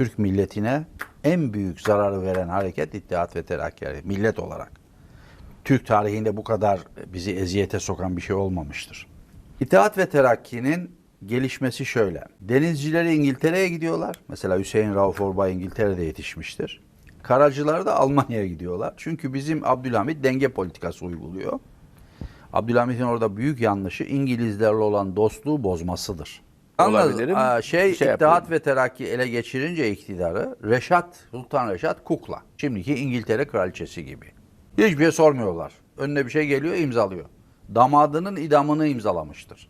Türk milletine en büyük zararı veren hareket İttihat ve Terakki. Millet olarak. Türk tarihinde bu kadar bizi eziyete sokan bir şey olmamıştır. İttihat ve Terakki'nin gelişmesi şöyle. Denizcileri İngiltere'ye gidiyorlar. Mesela Hüseyin Rauf Orbay İngiltere'de yetişmiştir. Karacılar da Almanya'ya gidiyorlar. Çünkü bizim Abdülhamit denge politikası uyguluyor. Abdülhamit'in orada büyük yanlışı İngilizlerle olan dostluğu bozmasıdır. Olabilirim. aa, şey, Şey İttihat yapıyorum. ve Terakki ele geçirince iktidarı Reşat, Sultan Reşat kukla. Şimdiki İngiltere kraliçesi gibi. Hiçbir şey sormuyorlar. Önüne bir şey geliyor imzalıyor. Damadının idamını imzalamıştır.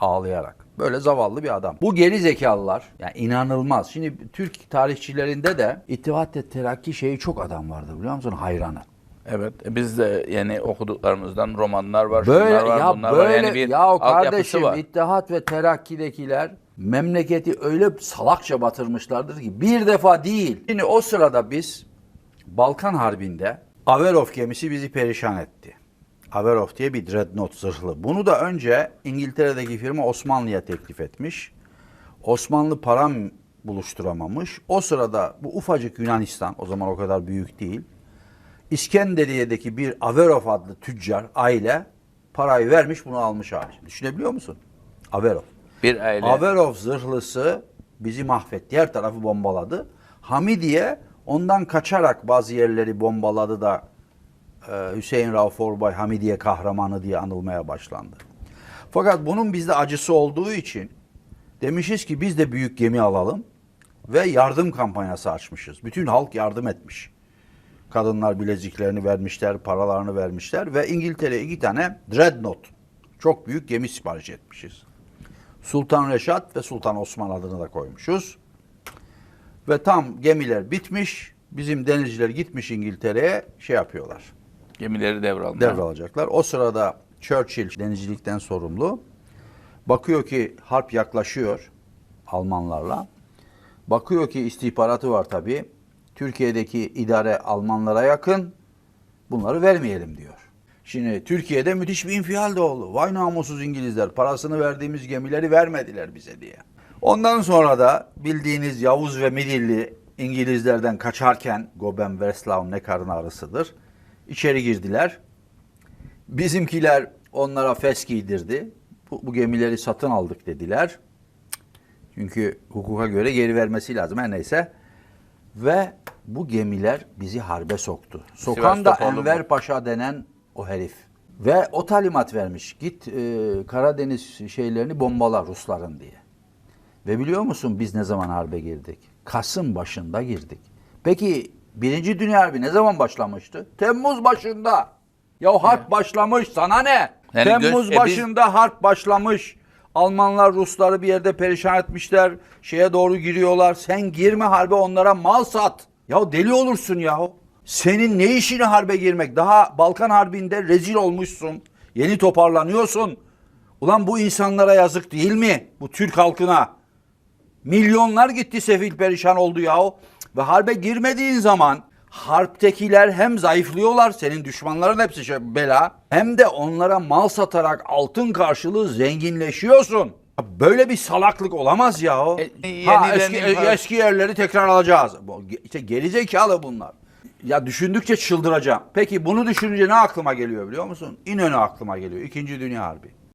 Ağlayarak. Böyle zavallı bir adam. Bu geri zekalılar yani inanılmaz. Şimdi Türk tarihçilerinde de İttihat ve Terakki şeyi çok adam vardır biliyor musun? Hayranı. Evet. Biz de yani okuduklarımızdan romanlar var, Böyle şunlar var, ya bunlar böyle var. Yani bir ya kardeşim var. İttihat ve Terakki'dekiler memleketi öyle salakça batırmışlardır ki bir defa değil. Şimdi o sırada biz Balkan Harbi'nde Averov gemisi bizi perişan etti. Averov diye bir dreadnought zırhlı. Bunu da önce İngiltere'deki firma Osmanlı'ya teklif etmiş. Osmanlı param buluşturamamış. O sırada bu ufacık Yunanistan, o zaman o kadar büyük değil. İskenderiye'deki bir Averov adlı tüccar aile parayı vermiş bunu almış abi. Düşünebiliyor musun? Averov. Bir aile. Averov zırhlısı bizi mahvetti. Her tarafı bombaladı. Hamidiye ondan kaçarak bazı yerleri bombaladı da e, Hüseyin Rauf Orbay Hamidiye kahramanı diye anılmaya başlandı. Fakat bunun bizde acısı olduğu için demişiz ki biz de büyük gemi alalım ve yardım kampanyası açmışız. Bütün halk yardım etmiş. Kadınlar bileziklerini vermişler, paralarını vermişler ve İngiltere'ye iki tane Dreadnought, çok büyük gemi sipariş etmişiz. Sultan Reşat ve Sultan Osman adını da koymuşuz. Ve tam gemiler bitmiş, bizim denizciler gitmiş İngiltere'ye şey yapıyorlar, Gemileri devralma. devralacaklar. O sırada Churchill denizcilikten sorumlu. Bakıyor ki harp yaklaşıyor Almanlarla. Bakıyor ki istihbaratı var tabii. Türkiye'deki idare Almanlara yakın. Bunları vermeyelim diyor. Şimdi Türkiye'de müthiş bir infial de oldu. Vay namussuz İngilizler parasını verdiğimiz gemileri vermediler bize diye. Ondan sonra da bildiğiniz Yavuz ve Midilli İngilizlerden kaçarken Goben Weslav ne karın ağrısıdır. İçeri girdiler. Bizimkiler onlara fes giydirdi. Bu, bu gemileri satın aldık dediler. Çünkü hukuka göre geri vermesi lazım her neyse. Ve bu gemiler bizi harbe soktu. Sokan da Enver bu. Paşa denen o herif. Ve o talimat vermiş. Git e, Karadeniz şeylerini bombala Rusların diye. Ve biliyor musun biz ne zaman harbe girdik? Kasım başında girdik. Peki Birinci Dünya Harbi ne zaman başlamıştı? Temmuz başında. Ya harp başlamış sana ne? Yani Temmuz gö- e biz- başında harp başlamış. Almanlar Rusları bir yerde perişan etmişler. Şeye doğru giriyorlar. Sen girme harbe onlara mal sat. Ya deli olursun ya. Senin ne işine harbe girmek? Daha Balkan Harbi'nde rezil olmuşsun. Yeni toparlanıyorsun. Ulan bu insanlara yazık değil mi? Bu Türk halkına. Milyonlar gitti sefil perişan oldu yahu. Ve harbe girmediğin zaman harptekiler hem zayıflıyorlar senin düşmanların hepsi şey, bela hem de onlara mal satarak altın karşılığı zenginleşiyorsun. Böyle bir salaklık olamaz yahu. E, ha, eski, infaz- eski yerleri tekrar alacağız. İşte gerizekalı bunlar. Ya düşündükçe çıldıracağım. Peki bunu düşününce ne aklıma geliyor biliyor musun? İnönü aklıma geliyor. İkinci Dünya Harbi.